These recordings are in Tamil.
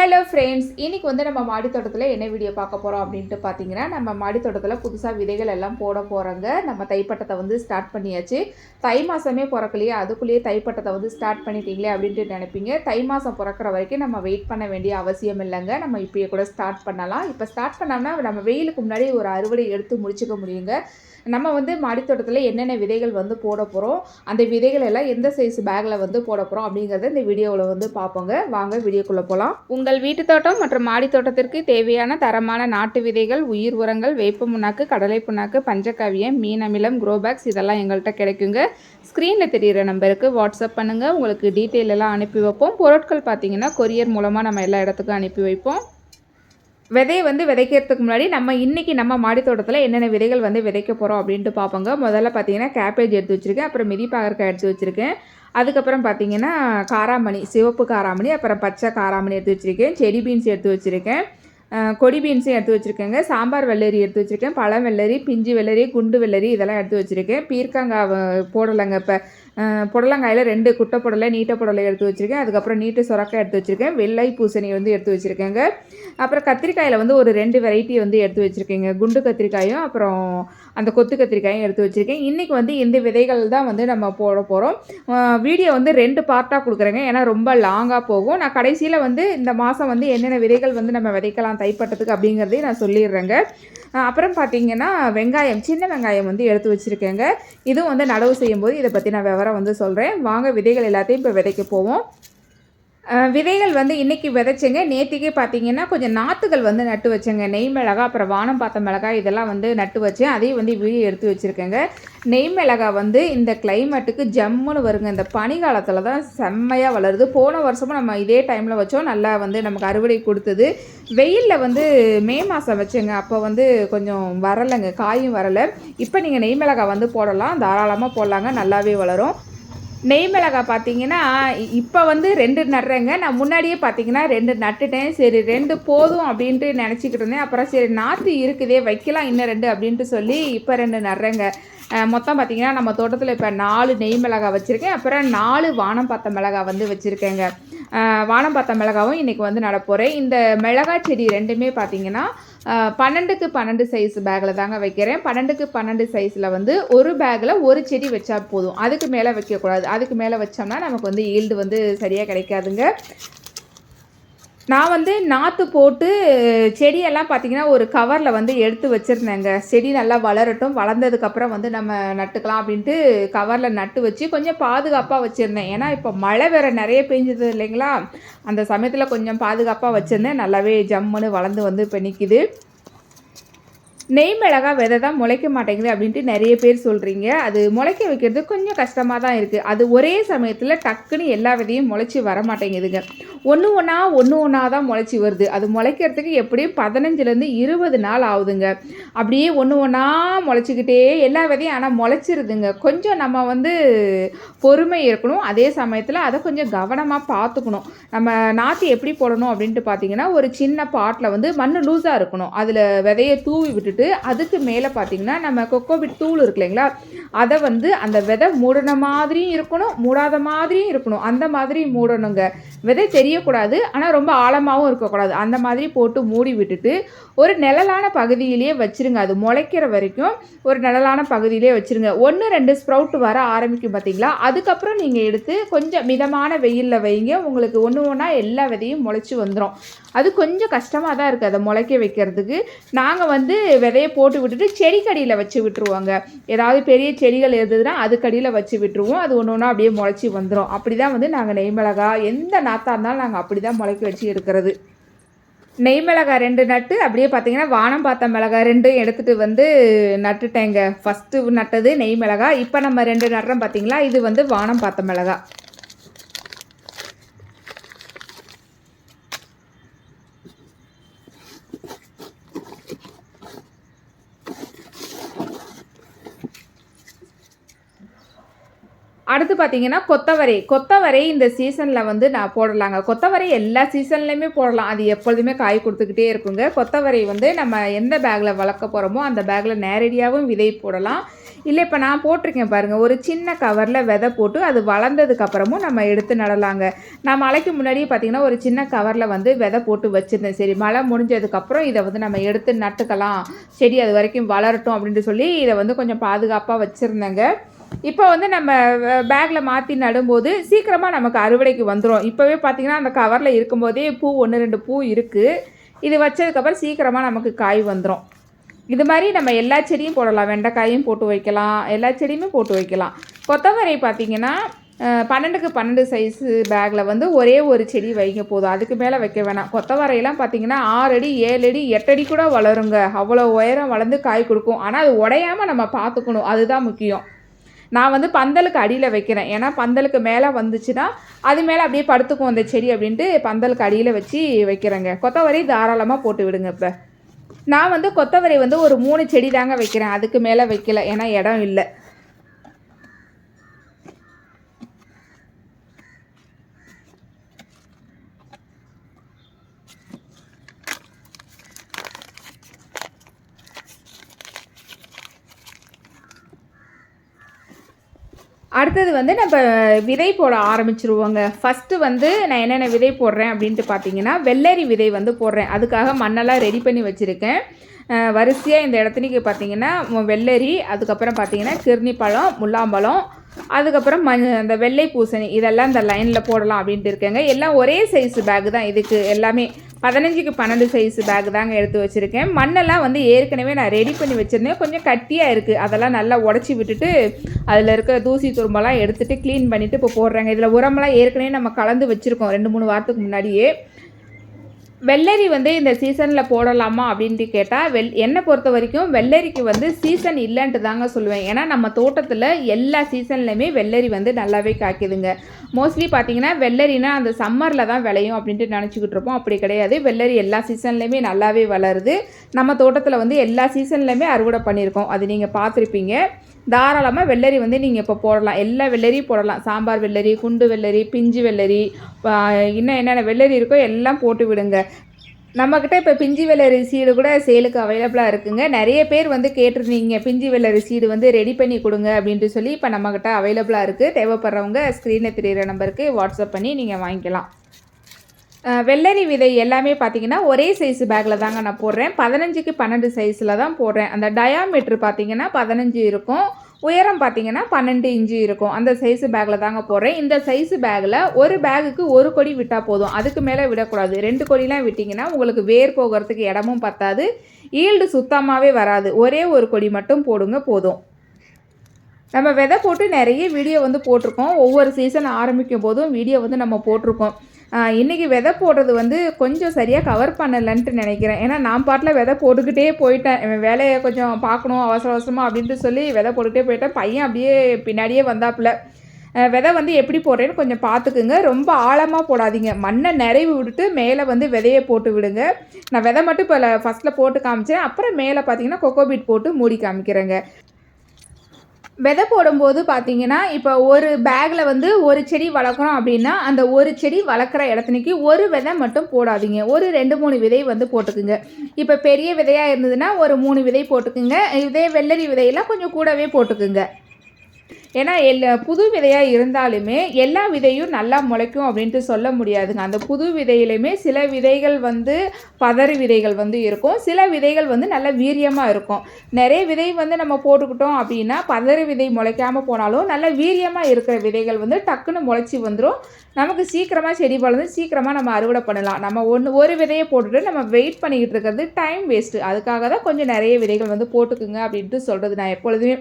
ஹலோ ஃப்ரெண்ட்ஸ் இன்றைக்கி வந்து நம்ம மாடி தோட்டத்தில் என்ன வீடியோ பார்க்க போகிறோம் அப்படின்ட்டு பார்த்தீங்கன்னா நம்ம மாடி தோட்டத்தில் புதுசாக விதைகள் எல்லாம் போட போகிறோங்க நம்ம தைப்பட்டத்தை வந்து ஸ்டார்ட் பண்ணியாச்சு. தை மாதமே பிறக்கலையே அதுக்குள்ளேயே தைப்பட்டத்தை வந்து ஸ்டார்ட் பண்ணிட்டீங்களே அப்படின்ட்டு நினைப்பீங்க. தை மாதம் பிறக்கிற வரைக்கும் நம்ம வெயிட் பண்ண வேண்டிய அவசியம் இல்லைங்க. நம்ம இப்பயே கூட ஸ்டார்ட் பண்ணலாம். இப்போ ஸ்டார்ட் பண்ணோம்னா நம்ம வெயிலுக்கு முன்னாடி ஒரு அறுவடை எடுத்து முடிச்சுக்க முடியுங்க. நம்ம வந்து மாடித்தோட்டத்தில் என்னென்ன விதைகள் வந்து போட போகிறோம் அந்த விதைகள் எல்லாம் எந்த சைஸ் பேக்கில் வந்து போட போகிறோம் அப்படிங்கிறத இந்த வீடியோவில் வந்து பார்ப்போங்க. வாங்க வீடியோக்குள்ளே போகலாம் உங்கள் வீட்டு தோட்டம் மற்றும் மாடித்தோட்டத்திற்கு தேவையான தரமான நாட்டு விதைகள் உயிர் உரங்கள் வேப்ப புண்ணாக்கு கடலை புண்ணாக்கு பஞ்சகாவியம் மீன் அமிலம் குரோபேக்ஸ் இதெல்லாம் எங்கள்கிட்ட கிடைக்குங்க. ஸ்க்ரீனில் தெரிகிற நம்பருக்கு வாட்ஸ்அப் பண்ணுங்கள் உங்களுக்கு டீட்டெயில் எல்லாம் அனுப்பி வைப்போம். பொருட்கள் பார்த்தீங்கன்னா கொரியர் மூலமாக நம்ம எல்லா இடத்துக்கும் அனுப்பி வைப்போம். விதையை வந்து விதைக்கிறதுக்கு முன்னாடி நம்ம இன்றைக்கி நம்ம மாடி தோட்டத்தில் என்னென்ன விதைகள் வந்து விதைக்க போகிறோம் அப்படின்ட்டு பார்ப்போங்க. முதல்ல பார்த்தீங்கன்னா கேபேஜ் எடுத்து வச்சுருக்கேன். அப்புறம் மிதி பாகற்காய் எடுத்து வச்சுருக்கேன். அதுக்கப்புறம் பார்த்தீங்கன்னா காராமணி சிவப்பு காராமணி அப்புறம் பச்சை காராமணி எடுத்து வச்சுருக்கேன். செடி பீன்ஸ் எடுத்து வச்சுருக்கேன். கொடி பீன்ஸும் எடுத்து வச்சுருக்கேங்க. சாம்பார் வெள்ளரி எடுத்து வச்சுருக்கேன். பழம் வெள்ளரி பிஞ்சு வெள்ளரி குண்டு வெள்ளரி இதெல்லாம் எடுத்து வச்சுருக்கேன். பீர்க்கங்காய் போடலைங்க இப்போ. புடலங்காயில் ரெண்டு குட்டை புடலை நீட்ட புடலை எடுத்து வச்சுருக்கேன். அதுக்கப்புறம் நீட்டு சுரக்காய் எடுத்து வச்சுருக்கேன். வெள்ளை பூசணி வந்து எடுத்து வச்சுருக்கேங்க. அப்புறம் கத்திரிக்காயில் வந்து ஒரு ரெண்டு வெரைட்டி வந்து எடுத்து வச்சுருக்கேங்க. குண்டு கத்திரிக்காயும் அப்புறம் அந்த கொத்து கத்திரிக்காயும் எடுத்து வச்சுருக்கேன். இன்றைக்கி வந்து இந்த விதைகள் தான் வந்து நம்ம போட போகிறோம் வீடியோ வந்து ரெண்டு பார்ட்டாக கொடுக்குறேங்க. ஏன்னா ரொம்ப லாங்காக போகும். நான் கடைசியில் வந்து இந்த மாதம் வந்து என்னென்ன விதைகள் வந்து நம்ம விதைக்கலாம் தைப்பட்டத்துக்கு அப்படிங்கிறதையும் நான் சொல்லிடுறேங்க. அப்புறம் பார்த்தீங்கன்னா வெங்காயம் சின்ன வெங்காயம் வந்து எடுத்து வச்சுருக்கேங்க. இதுவும் வந்து நடவு செய்யும்போது இதை பற்றி நான் விவரம் வந்து சொல்கிறேன் வாங்க விதைகள் எல்லாத்தையும் இப்போ விதைக்க போவோம். விதைகள் வந்து இன்றைக்கி விதைச்சேங்க. நேற்றுக்கே பார்த்தீங்கன்னா கொஞ்சம் நாற்றுகள் வந்து நட்டு வச்சேங்க. நெய் மிளகா அப்புறம் வானம் பார்த்த மிளகாய் இதெல்லாம் வந்து நட்டு வச்சேன் அதையும் வந்து வீடியோ எடுத்து வச்சுருக்கேங்க. நெய் மிளகாய் வந்து இந்த கிளைமேட்டுக்கு ஜம்முன்னு வருங்க. இந்த பனி காலத்தில் தான் செம்மையாக வளருது. போன வருஷமும் நம்ம இதே டைமில் வச்சோம். நல்லா வந்து நமக்கு அறுவடை கொடுத்தது. வெயிலில் வந்து மே மாதம் வச்சேங்க. அப்போ வந்து கொஞ்சம் வரலைங்க. காயும் வரலை. இப்போ நீங்கள் நெய் மிளகாய் வந்து போடலாம். தாராளமாக போடலாங்க. நல்லாவே வளரும். நெய் மிளகாய் பார்த்தீங்கன்னா இப்போ வந்து ரெண்டு நடுறேங்க. நான் முன்னாடியே பார்த்தீங்கன்னா ரெண்டு நட்டுட்டேன். சரி ரெண்டு போதும் அப்படின்ட்டு நினச்சிக்கிட்டு இருந்தேன். அப்புறம் சரி நாற்று இருக்குதே வைக்கலாம் இன்னும் ரெண்டு அப்படின்ட்டு சொல்லி இப்போ ரெண்டு நடுறேங்க. மொத்தம் பார்த்தீங்கன்னா நம்ம தோட்டத்தில் இப்போ நாலு நெய் மிளகாய் வச்சுருக்கேன். அப்புறம் நாலு வானம் பார்த்த மிளகாய் வந்து வச்சுருக்கேங்க. வானம் பார்த்த மிளகாவும் இன்றைக்கி வந்து நடப்போகிறேன் இந்த மிளகாய் செடி ரெண்டுமே பார்த்தீங்கன்னா பன்னெண்டுக்கு பன்னெண்டு சைஸ் பேக்கில் தாங்க வைக்கிறேன். பன்னெண்டுக்கு பன்னெண்டு சைஸில் வந்து ஒரு பேக்கில் ஒரு செடி வச்சா போதும். அதுக்கு மேலே வைக்கக்கூடாது. அதுக்கு மேலே வச்சோம்னா நமக்கு வந்து ஈல்டு வந்து சரியாக கிடைக்காதுங்க. நான் வந்து நாற்று போட்டு செடியெல்லாம் பார்த்தீங்கன்னா ஒரு கவரில் வந்து எடுத்து வச்சுருந்தேங்க. செடி நல்லா வளரட்டும். வளர்ந்ததுக்கப்புறம் வந்து நம்ம நட்டுக்கலாம் அப்படின்ட்டு கவரில் நட்டு வச்சு கொஞ்சம் பாதுகாப்பாக வச்சுருந்தேன். ஏன்னா இப்போ மழை வேறு நிறைய பெஞ்சது இல்லைங்களா? அந்த சமயத்தில் கொஞ்சம் பாதுகாப்பாக வச்சுருந்தேன். நல்லாவே ஜம்முன்னு வளர்ந்து வந்து இப்போ நிற்கிது நெய் மிளகா விதை தான் முளைக்க மாட்டேங்குது அப்படின்ட்டு நிறைய பேர் சொல்கிறீங்க அது முளைக்க வைக்கிறது கொஞ்சம் கஷ்டமாக தான் இருக்குது அது ஒரே சமயத்தில் டக்குன்னு எல்லா விதையும் முளைச்சி வர மாட்டேங்குதுங்க. ஒன்று ஒன்றா ஒன்று ஒன்றா தான் முளைச்சி வருது. அது முளைக்கிறதுக்கு எப்படியும் பதினஞ்சுலேருந்து இருபது நாள் ஆகுதுங்க. அப்படியே ஒன்று ஒன்றா முளைச்சிக்கிட்டே எல்லா விதையும் ஆனால் முளைச்சிருதுங்க. கொஞ்சம் நம்ம வந்து பொறுமை இருக்கணும். அதே சமயத்தில் அதை கொஞ்சம் கவனமாக பார்த்துக்கணும். நம்ம நாற்று எப்படி போடணும் அப்படின்ட்டு பார்த்தீங்கன்னா ஒரு சின்ன பாட்டில் வந்து மண் லூஸாக இருக்கணும். அதில் விதையை தூவி விட்டுட்டு அதுக்கு மேலே பார்த்தீங்கன்னா நம்ம கொக்கோபிட் தூள் இருக்கு இல்லைங்களா? அதை வந்து அந்த விதை மூடின மாதிரியும் இருக்கணும் மூடாத மாதிரியும் இருக்கணும். அந்த மாதிரி மூடணுங்க. விதை தெரியக்கூடாது ஆனால் ரொம்ப ஆழமாகவும் இருக்கக்கூடாது. அந்த மாதிரி போட்டு மூடி விட்டுட்டு ஒரு நிழலான பகுதியிலேயே வச்சிருங்க. அது முளைக்கிற வரைக்கும் ஒரு நிழலான பகுதியிலே வச்சுருங்க. ஒன்று ரெண்டு ஸ்ப்ரவுட் வர ஆரம்பிக்கும் பார்த்தீங்களா அதுக்கப்புறம் நீங்கள் எடுத்து கொஞ்சம் மிதமான வெயிலில் வைங்க. உங்களுக்கு ஒன்று ஒன்றா எல்லா விதையும் முளைச்சி வந்துடும் அது கொஞ்சம் கஷ்டமாக தான் இருக்குது அதை முளைக்க வைக்கிறதுக்கு. நாங்கள் வந்து விதையை போட்டு விட்டுட்டு செடிக்கடியில் வச்சு விட்டுருவோங்க. ஏதாவது பெரிய செடிகள் இருந்ததுன்னா அதுக்கடியில் வச்சு விட்டுருவோம். அது ஒன்று ஒன்றா அப்படியே முளைச்சி வந்துடும் அப்படி தான் வந்து நாங்கள் நெய்மிளகா எந்த நாற்றாக இருந்தாலும் நாங்கள் அப்படி தான் முளைக்க வச்சு எடுக்கிறது. நெய் மிளகாய் ரெண்டு நட்டு அப்படியே பார்த்தீங்கன்னா வானம் பார்த்த மிளகாய் ரெண்டும் எடுத்துகிட்டு வந்து நட்டுட்டேங்க. ஃபஸ்ட்டு நட்டது நெய் மிளகாய். இப்போ நம்ம ரெண்டு நடுறோம் பார்த்தீங்களா இது வந்து வானம் பார்த்த மிளகாய். அடுத்து பார்த்தீங்கன்னா கொத்தவரை. கொத்தவரை இந்த சீசனில் வந்து நான் போடலாங்க. கொத்தவரை எல்லா சீசன்லேயுமே போடலாம். அது எப்பொழுதுமே காய் கொடுத்துக்கிட்டே இருக்குங்க. கொத்தவரை வந்து நம்ம எந்த பேக்கில் வளர்க்க போகிறோமோ அந்த பேக்கில் நேரடியாகவும் விதை போடலாம். இல்லை இப்போ நான் போட்டிருக்கேன் பாருங்கள் ஒரு சின்ன கவரில் விதை போட்டு அது வளர்ந்ததுக்கப்புறமும் நம்ம எடுத்து நடலாங்க. நான் மழைக்கு முன்னாடியே பார்த்தீங்கன்னா ஒரு சின்ன கவரில் வந்து விதை போட்டு வச்சுருந்தேன். சரி மழை முடிஞ்சதுக்கப்புறம் இதை வந்து நம்ம எடுத்து நட்டுக்கலாம். செடி அது வரைக்கும் வளரட்டும் அப்படின்ட்டு சொல்லி இதை வந்து கொஞ்சம் பாதுகாப்பாக வச்சுருந்தேங்க. இப்போ வந்து நம்ம பேக்கில் மாற்றி நடும்போது சீக்கிரமாக நமக்கு அறுவடைக்கு வந்துடும் இப்போவே பார்த்தீங்கன்னா அந்த கவரில் இருக்கும்போதே பூ ஒன்று ரெண்டு பூ இருக்குது இது வச்சதுக்கப்புறம் சீக்கிரமாக நமக்கு காய் வந்துடும் இது மாதிரி நம்ம எல்லா செடியும் போடலாம். வெண்டைக்காயும் போட்டு வைக்கலாம். எல்லா செடியுமே போட்டு வைக்கலாம். கொத்தவரை பார்த்தீங்கன்னா பன்னெண்டுக்கு பன்னெண்டு சைஸு பேக்கில் வந்து ஒரே ஒரு செடி வைங்க போதும். அதுக்கு மேலே வைக்க வேணாம். கொத்தவரையெல்லாம் பார்த்தீங்கன்னா ஆறு அடி ஏழு அடி எட்டு அடி கூட வளருங்க. அவ்வளோ உயரம் வளர்ந்து காய் கொடுக்கும். ஆனால் அது உடையாமல் நம்ம பார்த்துக்கணும் அதுதான் முக்கியம். நான் வந்து பந்தலுக்கு அடியில் வைக்கிறேன். ஏன்னா பந்தலுக்கு மேலே வந்துச்சுன்னா அது மேலே அப்படியே படுத்துக்கும் அந்த செடி அப்படின்ட்டு பந்தலுக்கு அடியில் வச்சு வைக்கிறேங்க. கொத்தவரை தாராளமாக போட்டு விடுங்க இப்போ. நான் வந்து கொத்தவரை வந்து ஒரு மூணு செடி தாங்க வைக்கிறேன். அதுக்கு மேலே வைக்கல. ஏன்னா இடம் இல்லை. அடுத்தது வந்து நம்ம விதை போட ஆரம்பிச்சிருவோங்க. ஃபஸ்ட்டு வந்து நான் என்னென்ன விதை போடுறேன் அப்படின்ட்டு பார்த்தீங்கன்னா வெள்ளரி விதை வந்து போடுறேன். அதுக்காக மண்ணெல்லாம் ரெடி பண்ணி வச்சுருக்கேன். வரிசையாக இந்த இடத்துக்கு பார்த்தீங்கன்னா வெள்ளரி அதுக்கப்புறம் பார்த்தீங்கன்னா கிர்னி பழம் முல்லாம்பழம் அதுக்கப்புறம் ம அந்த வெள்ளை பூசணி இதெல்லாம் இந்த லைனில் போடலாம் அப்படின்ட்டு இருக்கேங்க. எல்லாம் ஒரே சைஸ் பேக் தான் இதுக்கு. எல்லாமே பதினஞ்சுக்கு பன்னெண்டு சைஸ் பேக் தாங்க எடுத்து வச்சுருக்கேன். மண்ணெல்லாம் வந்து ஏற்கனவே நான் ரெடி பண்ணி வச்சுருந்தேன். கொஞ்சம் கட்டியாக இருக்குது அதெல்லாம் நல்லா உடச்சி விட்டுட்டு அதில் இருக்க தூசி துரும்பெல்லாம் எடுத்துகிட்டு க்ளீன் பண்ணிவிட்டு இப்போ போடுறாங்க. இதில் உரமெல்லாம் ஏற்கனவே நம்ம கலந்து வச்சுருக்கோம். ரெண்டு மூணு வாரத்துக்கு முன்னாடியே. வெள்ளரி வந்து இந்த சீசனில் போடலாமா அப்படின்ட்டு கேட்டால் வெள் என்னை பொறுத்த வரைக்கும் வெள்ளரிக்கு வந்து சீசன் இல்லைன்ட்டு தாங்க சொல்லுவேன். ஏன்னா நம்ம தோட்டத்தில் எல்லா சீசன்லையுமே வெள்ளரி வந்து நல்லாவே காய்க்குதுங்க. மோஸ்ட்லி பார்த்தீங்கன்னா வெள்ளரினா அந்த சம்மரில் தான் விளையும் அப்படின்ட்டு நினச்சிக்கிட்டு இருப்போம். அப்படி கிடையாது. வெள்ளரி எல்லா சீசன்லையுமே நல்லாவே வளருது. நம்ம தோட்டத்தில் வந்து எல்லா சீசன்லையுமே அறுவடை பண்ணியிருக்கோம். அது நீங்கள் பார்த்துருப்பீங்க. தாராளமாக வெள்ளரி வந்து நீங்கள் இப்போ போடலாம். எல்லா வெள்ளரியும் போடலாம். சாம்பார் வெள்ளரி குண்டு வெள்ளரி பிஞ்சு வெள்ளரி இன்னும் என்னென்ன வெள்ளரி இருக்கோ எல்லாம் போட்டு விடுங்க. நம்மக்கிட்ட இப்போ பிஞ்சு வெள்ளரி சீடு கூட சேலுக்கு அவைலபிளாக இருக்குங்க. நிறைய பேர் வந்து கேட்டிருந்தீங்க பிஞ்சு வெள்ளரி சீடு வந்து ரெடி பண்ணி கொடுங்க அப்படின்ட்டு சொல்லி இப்போ நம்மக்கிட்ட அவைலபிளாக இருக்குது தேவைப்படுறவங்க ஸ்க்ரீனில் தெரிகிற நம்பருக்கு வாட்ஸ்அப் பண்ணி நீங்கள் வாங்கிக்கலாம். வெள்ளரி விதை எல்லாமே பார்த்தீங்கன்னா ஒரே சைஸ் பேக்கில் தாங்க நான் போடுறேன். பதினஞ்சுக்கு பன்னெண்டு சைஸில் தான் போடுறேன். அந்த டயாமீட்ரு பார்த்தீங்கன்னா பதினஞ்சு இருக்கும். உயரம் பார்த்தீங்கன்னா பன்னெண்டு இன்ச்சு இருக்கும். அந்த சைஸ் பேக்கில் தாங்க போடுறேன். இந்த சைஸ் பேக்கில் ஒரு பேகுக்கு ஒரு கொடி விட்டால் போதும். அதுக்கு மேலே விடக்கூடாது. ரெண்டு கொடிலாம் விட்டிங்கன்னா உங்களுக்கு வேர் போகிறதுக்கு இடமும் பத்தாது. ஈல்டு சுத்தமாகவே வராது. ஒரே ஒரு கொடி மட்டும் போடுங்க போதும். நம்ம விதை போட்டு நிறைய வீடியோ வந்து போட்டிருக்கோம். ஒவ்வொரு சீசன் ஆரம்பிக்கும் போதும் வீடியோ வந்து நம்ம போட்டிருக்கோம். இன்றைக்கி இன்னைக்கு விதை போடுறது வந்து கொஞ்சம் சரியாக கவர் பண்ணலைன்ட்டு நினைக்கிறேன். ஏன்னா நான் பாட்டில் விதை போட்டுக்கிட்டே போயிட்டேன். வேலையை கொஞ்சம் பார்க்கணும் அவசர அவசரமாக அப்படின்ட்டு சொல்லி விதை போட்டுக்கிட்டே போயிட்டேன். பையன் அப்படியே பின்னாடியே வந்தாப்புல. விதை வந்து எப்படி போடுறேன்னு கொஞ்சம் பார்த்துக்குங்க. ரொம்ப ஆழமாக போடாதீங்க. மண்ணை நிறைவு விட்டுட்டு மேலே வந்து விதையை போட்டு விடுங்க. நான் விதை மட்டும் இப்போ ஃபஸ்ட்டில் போட்டு காமிச்சேன். அப்புறம் மேலே பார்த்தீங்கன்னா கொக்கோபீட் போட்டு மூடி காமிக்கிறேங்க. விதை போடும்போது பார்த்தீங்கன்னா இப்போ ஒரு பேக்கில் வந்து ஒரு செடி வளர்க்குறோம் அப்படின்னா அந்த ஒரு செடி வளர்க்குற இடத்துக்கு ஒரு விதை மட்டும் போடாதீங்க. ஒரு ரெண்டு மூணு விதை வந்து போட்டுக்குங்க. இப்போ பெரிய விதையாக இருந்ததுன்னா ஒரு மூணு விதை போட்டுக்குங்க. இதே வெள்ளரி விதையெல்லாம் கொஞ்சம் கூடவே போட்டுக்குங்க. ஏன்னா எல் புது விதையாக இருந்தாலுமே எல்லா விதையும் நல்லா முளைக்கும் அப்படின்ட்டு சொல்ல முடியாதுங்க. அந்த புது விதையிலையுமே சில விதைகள் வந்து பதறு விதைகள் வந்து இருக்கும். சில விதைகள் வந்து நல்ல வீரியமாக இருக்கும். நிறைய விதை வந்து நம்ம போட்டுக்கிட்டோம் அப்படின்னா பதறு விதை முளைக்காமல் போனாலும் நல்ல வீரியமாக இருக்கிற விதைகள் வந்து டக்குன்னு முளைச்சி வந்துடும் நமக்கு சீக்கிரமாக செடி வளர்ந்து சீக்கிரமாக நம்ம அறுவடை பண்ணலாம். நம்ம ஒன்று ஒரு விதையை போட்டுட்டு நம்ம வெயிட் பண்ணிக்கிட்டு இருக்கிறது டைம் வேஸ்ட்டு அதுக்காக தான் கொஞ்சம் நிறைய விதைகள் வந்து போட்டுக்குங்க அப்படின்ட்டு சொல்கிறது நான் எப்பொழுதுமே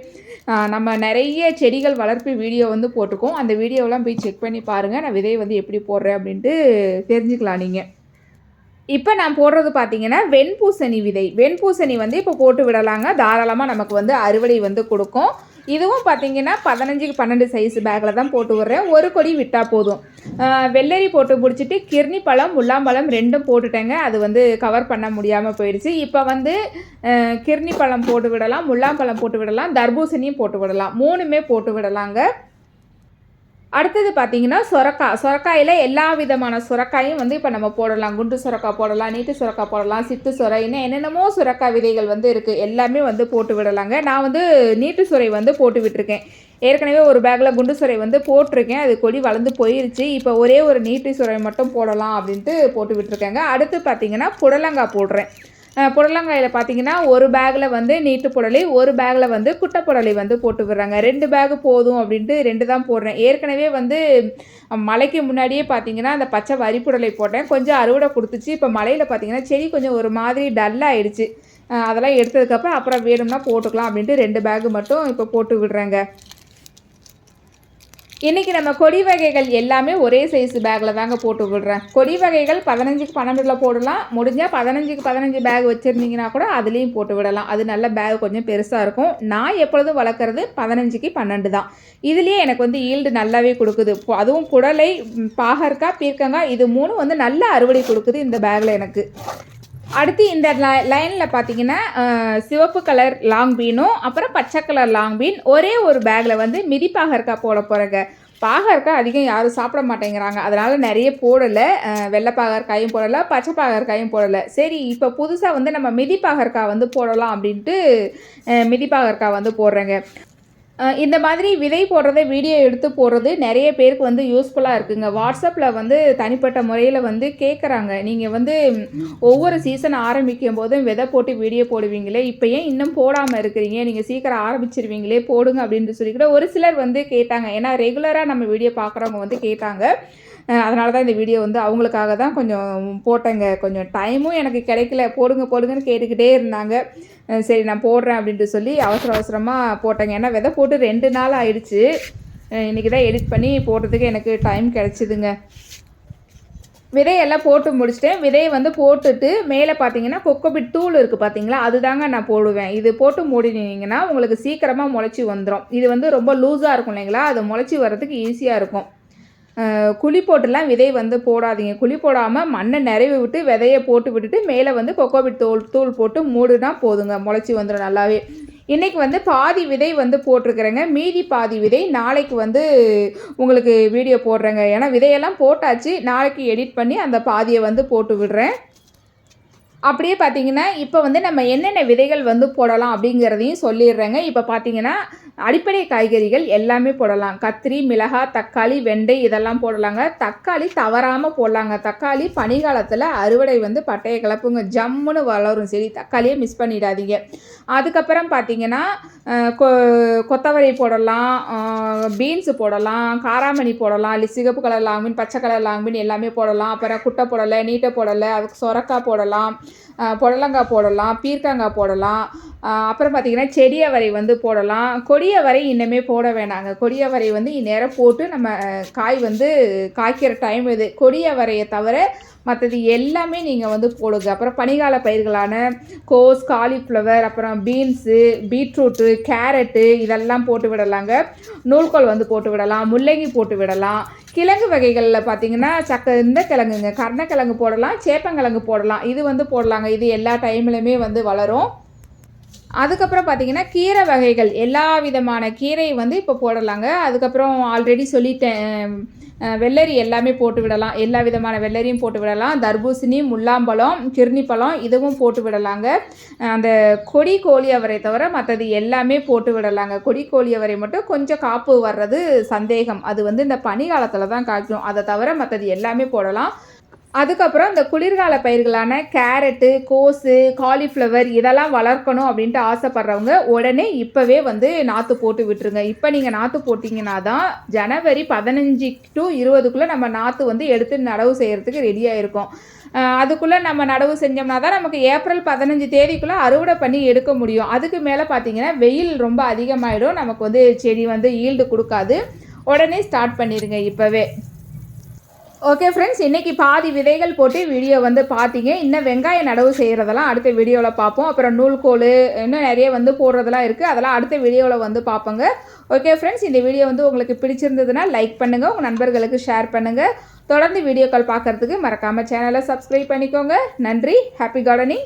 நம்ம நிறைய செடி செடிகள் வளர்ப்பு வீடியோ வந்து போட்டிருக்கோம் அந்த வீடியோலாம் போய் செக் பண்ணி பாருங்கள் நான் விதையை வந்து எப்படி போடுறேன் அப்படின்ட்டு தெரிஞ்சுக்கலாம் நீங்கள் இப்போ நான் போடுறது பார்த்தீங்கன்னா வெண்பூசணி விதை. வெண்பூசணி வந்து இப்போ போட்டு விடலாங்க. தாராளமாக நமக்கு வந்து அறுவடை வந்து கொடுக்கும். இதுவும் பார்த்தீங்கன்னா பதினஞ்சுக்கு பன்னெண்டு சைஸ் பேக்கில் தான் போட்டு விட்றேன். ஒரு கொடி விட்டால் போதும். வெள்ளரி போட்டு பிடிச்சிட்டு கிர்னி பழம் முல்லாம்பழம் ரெண்டும் போட்டுட்டேங்க. அது வந்து கவர் பண்ண முடியாமல் போயிடுச்சு. இப்போ வந்து கிர்னி பழம் போட்டு விடலாம் முல்லாம்பழம் போட்டு விடலாம் தர்பூசணியும் போட்டு விடலாம். மூணுமே போட்டு விடலாங்க. அடுத்தது பார்த்தீங்கன்னா சுரக்காய் சுரக்காயில் எல்லா விதமான சுரக்காயும் வந்து இப்போ நம்ம போடலாம். குண்டு சுரக்காய் போடலாம் நீட்டு சுரக்காய் போடலாம் சித்து சுரை இன்னும் என்னென்னமோ சுரக்காய் விதைகள் வந்து இருக்குது எல்லாமே வந்து போட்டு விடலாங்க. நான் வந்து நீட்டு சுரை வந்து போட்டு விட்டுருக்கேன். ஏற்கனவே ஒரு பேக்கில் குண்டு சுரை வந்து போட்டிருக்கேன். அது கொடி வளர்ந்து போயிருச்சு. இப்போ ஒரே ஒரு நீட்டு சுரை மட்டும் போடலாம் அப்படின்ட்டு போட்டு விட்டுருக்கேங்க. அடுத்து பார்த்தீங்கன்னா புடலங்காய் போடுறேன். புடலங்காயில் பார்த்தீங்கன்னா ஒரு பேக்கில் வந்து நீட்டு புடலை ஒரு பேக்கில் வந்து குட்டை புடலை வந்து போட்டு விடுறாங்க. ரெண்டு பேகு போதும் அப்படின்ட்டு ரெண்டு தான் போடுறேன். ஏற்கனவே வந்து மலைக்கு மழைக்கு முன்னாடியே பார்த்தீங்கன்னா அந்த பச்சை வரி புடலை போட்டேன். கொஞ்சம் அறுவடை கொடுத்துச்சு. இப்போ மழையில் பார்த்தீங்கன்னா செடி கொஞ்சம் ஒரு மாதிரி டல்லாகிடுச்சு அதெல்லாம் எடுத்ததுக்கப்புறம் அப்புறம் வேணும்னா போட்டுக்கலாம் அப்படின்ட்டு ரெண்டு பேகு மட்டும் இப்போ போட்டு விடுறேங்க. இன்றைக்கி நம்ம கொடி வகைகள் எல்லாமே ஒரே சைஸ் பேக்கில் தாங்க போட்டு விடுறேன். கொடி வகைகள் பதினஞ்சுக்கு பன்னெண்டில் போடலாம். முடிஞ்சால் பதினஞ்சுக்கு பதினஞ்சு பேக் வச்சுருந்தீங்கன்னா கூட அதுலேயும் போட்டு விடலாம். அது நல்ல பேக் கொஞ்சம் பெருசாக இருக்கும். நான் எப்பொழுதும் வளர்க்குறது பதினஞ்சுக்கு பன்னெண்டு தான். இதுலேயே எனக்கு வந்து ஈல்டு நல்லாவே கொடுக்குது. அதுவும் குடலை பாகற்காய் பீர்க்கங்காய் இது மூணும் வந்து நல்ல அறுவடை கொடுக்குது இந்த பேக்கில் எனக்கு. அடுத்து இந்த லைனில் பார்த்தீங்கன்னா சிவப்பு கலர் லாங் பீனும் அப்புறம் பச்சை கலர் லாங் பீன் ஒரே ஒரு பேக்கில் வந்து மிதி பாகற்காய் போட போகிறேங்க பாகற்காய் அதிகம் யாரும் சாப்பிட மாட்டேங்கிறாங்க. அதனால் நிறைய போடலை. வெள்ளை பாகற்காயும் போடலை பச்சை பாகற்காயும் போடலை. சரி இப்போ புதுசாக வந்து நம்ம மிதி பாகற்காய் வந்து போடலாம் அப்படின்ட்டு மிதி பாகற்காய் வந்து போடுறேங்க. இந்த மாதிரி விதை போடுறதை வீடியோ எடுத்து போடுறது நிறைய பேருக்கு வந்து யூஸ்ஃபுல்லாக இருக்குங்க. வாட்ஸ்அப்பில் வந்து தனிப்பட்ட முறையில் வந்து கேட்குறாங்க நீங்கள் வந்து ஒவ்வொரு சீசன் ஆரம்பிக்கும் போதும் விதை போட்டு வீடியோ போடுவீங்களே. இப்போ ஏன் இன்னும் போடாமல் இருக்கிறீங்க? நீங்கள் சீக்கிரம் ஆரம்பிச்சிருவீங்களே போடுங்க அப்படின்னு சொல்லி கூட ஒரு சிலர் வந்து கேட்டாங்க. ஏன்னா ரெகுலராக நம்ம வீடியோ பார்க்குறவங்க வந்து கேட்டாங்க. அதனால தான் இந்த வீடியோ வந்து அவங்களுக்காக தான் கொஞ்சம் போட்டேங்க. கொஞ்சம் டைமும் எனக்கு கிடைக்கல. போடுங்க போடுங்கன்னு கேட்டுக்கிட்டே இருந்தாங்க. சரி நான் போடுறேன் அப்படின்ட்டு சொல்லி அவசர அவசரமாக போட்டேங்க. ஏன்னா விதை போட்டு ரெண்டு நாள் ஆயிடுச்சு. இன்றைக்கி தான் எடிட் பண்ணி போடுறதுக்கு எனக்கு டைம் கிடச்சிதுங்க. விதையெல்லாம் போட்டு முடிச்சிட்டேன். விதையை வந்து போட்டுட்டு மேலே பார்த்தீங்கன்னா கொக்கோபிட் தூள் இருக்குது பார்த்தீங்களா? அதுதாங்க நான் போடுவேன். இது போட்டு மூடினீங்கன்னா உங்களுக்கு சீக்கிரமாக முளைச்சி வந்துடும் இது வந்து ரொம்ப லூஸாக இருக்கும் இல்லைங்களா? அது முளைச்சி வர்றதுக்கு ஈஸியாக இருக்கும். குழி போட்டுலாம் விதை வந்து போடாதீங்க. குழி போடாமல் மண்ணை நிறைவு விட்டு விதையை போட்டு விட்டுட்டு மேலே வந்து கொக்கோபிட் தூள் தூள் போட்டு மூடுனா போதுங்க. முளைச்சி வந்துடும் நல்லாவே. இன்றைக்கி வந்து பாதி விதை வந்து போட்டிருக்கிறேங்க. மீதி பாதி விதை நாளைக்கு வந்து உங்களுக்கு வீடியோ போடுறேங்க. ஏன்னா விதையெல்லாம் போட்டாச்சு. நாளைக்கு எடிட் பண்ணி அந்த பாதியை வந்து போட்டு விடுறேன். அப்படியே பார்த்தீங்கன்னா இப்போ வந்து நம்ம என்னென்ன விதைகள் வந்து போடலாம் அப்படிங்கிறதையும் சொல்லிடுறேங்க. இப்போ பார்த்தீங்கன்னா அடிப்படை காய்கறிகள் எல்லாமே போடலாம். கத்திரி மிளகாய் தக்காளி வெண்டை இதெல்லாம் போடலாங்க. தக்காளி தவறாமல் போடலாங்க. தக்காளி பனிகாலத்தில் அறுவடை வந்து பட்டைய கிளப்புங்க. ஜம்முன்னு வளரும் சரி தக்காளியை மிஸ் பண்ணிடாதீங்க. அதுக்கப்புறம் பார்த்தீங்கன்னா கொ கொத்தவரை போடலாம். பீன்ஸு போடலாம். காராமணி போடலாம். இல்லை சிகப்பு கலர் லாங்மீன் பச்சை கலர் லாங்மீன் எல்லாமே போடலாம். அப்புறம் குட்டை போடலை நீட்டை போடலை அதுக்கு சொரக்காய் போடலாம். புடலங்காய் போடலாம். பீர்க்கங்காய் போடலாம். அப்புறம் பார்த்திங்கன்னா செடியவரை வந்து போடலாம். கொடி கொடியவரை இன்னுமே போட வேணாங்க. கொடியவரை வந்து இந்நேரம் போட்டு நம்ம காய் வந்து காய்க்கிற டைம் இது. கொடியவரையை தவிர மற்றது எல்லாமே நீங்கள் வந்து போடுங்க. அப்புறம் பனிகால பயிர்களான கோஸ் காலிஃப்ளவர் அப்புறம் பீன்ஸு பீட்ரூட்டு கேரட்டு இதெல்லாம் போட்டு விடலாங்க. நூல்கோல் வந்து போட்டு விடலாம். முள்ளங்கி போட்டு விடலாம். கிழங்கு வகைகளில் பார்த்தீங்கன்னா சக்க இந்த கிழங்குங்க. கருணக்கிழங்கு போடலாம். சேப்பங்கிழங்கு போடலாம். இது வந்து போடலாங்க. இது எல்லா டைம்லையுமே வந்து வளரும். அதுக்கப்புறம் பார்த்தீங்கன்னா கீரை வகைகள். எல்லா விதமான கீரை வந்து இப்போ போடலாங்க. அதுக்கப்புறம் ஆல்ரெடி சொல்லிட்டேன். வெள்ளரி எல்லாமே போட்டு விடலாம். எல்லா விதமான வெள்ளரியும் போட்டு விடலாம். தர்பூசணி முல்லாம்பழம் கிர்ணிப்பழம் இதுவும் போட்டு விடலாங்க. அந்த கொடி கோழி அவரை தவிர மற்றது எல்லாமே போட்டு விடலாங்க. கொடி கோழி அவரை மட்டும் கொஞ்சம் காப்பு வர்றது சந்தேகம். அது வந்து இந்த பனி காலத்தில் தான் காய்க்கும். அதை தவிர மற்றது எல்லாமே போடலாம். அதுக்கப்புறம் இந்த குளிர்கால பயிர்களான கேரட்டு கோஸு காலிஃப்ளவர் இதெல்லாம் வளர்க்கணும் அப்படின்ட்டு ஆசைப்பட்றவங்க உடனே இப்போவே வந்து நாற்று போட்டு விட்டுருங்க. இப்போ நீங்கள் நாற்று போட்டிங்கன்னா தான் ஜனவரி பதினஞ்சு டு இருபதுக்குள்ளே நம்ம நாற்று வந்து எடுத்து நடவு செய்கிறதுக்கு ரெடியாக இருக்கும் அதுக்குள்ளே நம்ம நடவு செஞ்சோம்னா தான் நமக்கு ஏப்ரல் பதினஞ்சு தேதிக்குள்ளே அறுவடை பண்ணி எடுக்க முடியும். அதுக்கு மேலே பார்த்தீங்கன்னா வெயில் ரொம்ப அதிகமாகிடும் நமக்கு வந்து செடி வந்து ஈல்டு கொடுக்காது. உடனே ஸ்டார்ட் பண்ணிடுங்க இப்போவே. ஓகே ஃப்ரெண்ட்ஸ் இன்றைக்கி பாதி விதைகள் போட்டு வீடியோ வந்து பார்த்தீங்க. இன்னும் வெங்காய நடவு செய்கிறதெல்லாம் அடுத்த வீடியோவில் பார்ப்போம். அப்புறம் நூல்கோல் இன்னும் நிறைய வந்து போடுறதெல்லாம் இருக்குது அதெல்லாம் அடுத்த வீடியோவில் வந்து பார்ப்போங்க. ஓகே ஃப்ரெண்ட்ஸ் இந்த வீடியோ வந்து உங்களுக்கு பிடிச்சிருந்ததுன்னா லைக் பண்ணுங்கள் உங்கள் நண்பர்களுக்கு ஷேர் பண்ணுங்கள் தொடர்ந்து வீடியோக்கள் பார்க்குறதுக்கு மறக்காமல் சேனலை சப்ஸ்கிரைப் பண்ணிக்கோங்க. நன்றி. Happy gardening